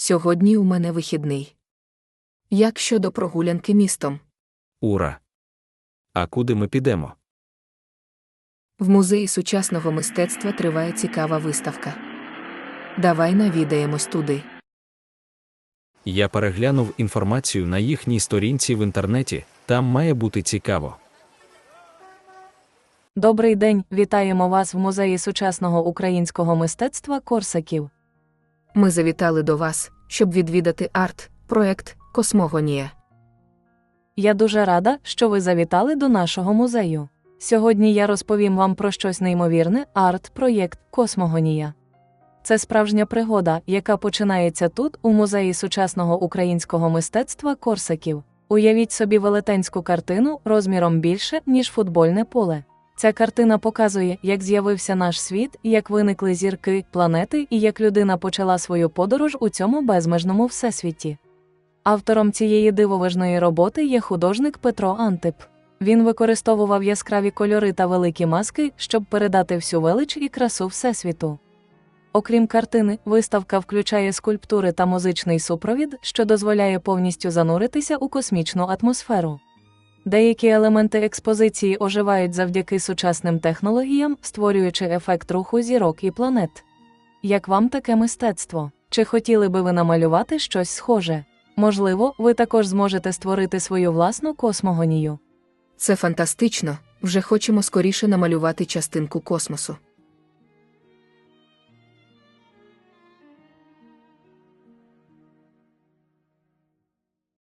Сьогодні у мене вихідний. Як щодо прогулянки містом? Ура. А куди ми підемо? В музеї сучасного мистецтва триває цікава виставка. Давай навідаємось туди. Я переглянув інформацію на їхній сторінці в інтернеті, там має бути цікаво. Добрий день, вітаємо вас в музеї сучасного українського мистецтва Корсаків. Ми завітали до вас, щоб відвідати арт, проект Космогонія. Я дуже рада, що ви завітали до нашого музею. Сьогодні я розповім вам про щось неймовірне арт-проєкт Космогонія. Це справжня пригода, яка починається тут, у музеї сучасного українського мистецтва Корсаків. Уявіть собі велетенську картину розміром більше, ніж футбольне поле. Ця картина показує, як з'явився наш світ, як виникли зірки, планети і як людина почала свою подорож у цьому безмежному всесвіті. Автором цієї дивовижної роботи є художник Петро Антип. Він використовував яскраві кольори та великі маски, щоб передати всю велич і красу Всесвіту. Окрім картини, виставка включає скульптури та музичний супровід, що дозволяє повністю зануритися у космічну атмосферу. Деякі елементи експозиції оживають завдяки сучасним технологіям, створюючи ефект руху зірок і планет. Як вам таке мистецтво? Чи хотіли би ви намалювати щось схоже? Можливо, ви також зможете створити свою власну космогонію. Це фантастично, вже хочемо скоріше намалювати частинку космосу.